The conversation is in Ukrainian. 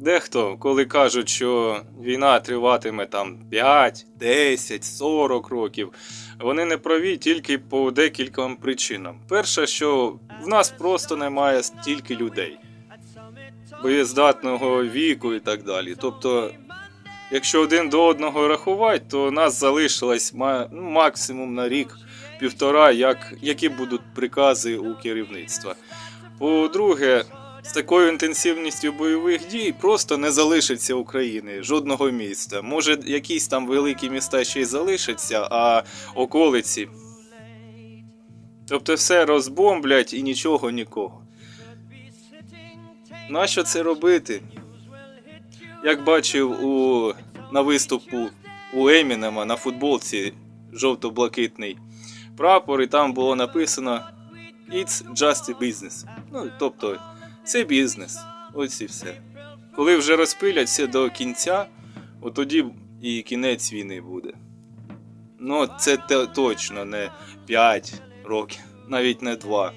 Дехто, коли кажуть, що війна триватиме там 5, 10, 40 років, вони не праві тільки по декільком причинам. Перше, що в нас просто немає стільки людей, боєздатного віку і так далі. Тобто, якщо один до одного рахувати, то нас залишилось ну, максимум на рік, півтора, як, які будуть прикази у керівництва. По-друге, з такою інтенсивністю бойових дій просто не залишиться України, жодного міста. Може, якісь там великі міста ще й залишаться, а околиці. Тобто все розбомблять і нічого нікого. Нащо це робити? Як бачив у, на виступу у Емінема на футболці жовто-блакитний прапор, і там було написано It's just a business. Ну, тобто, це бізнес. Ось і все. Коли вже розпиляться до кінця, от тоді і кінець війни буде. Ну, це точно не 5 років, навіть не 2.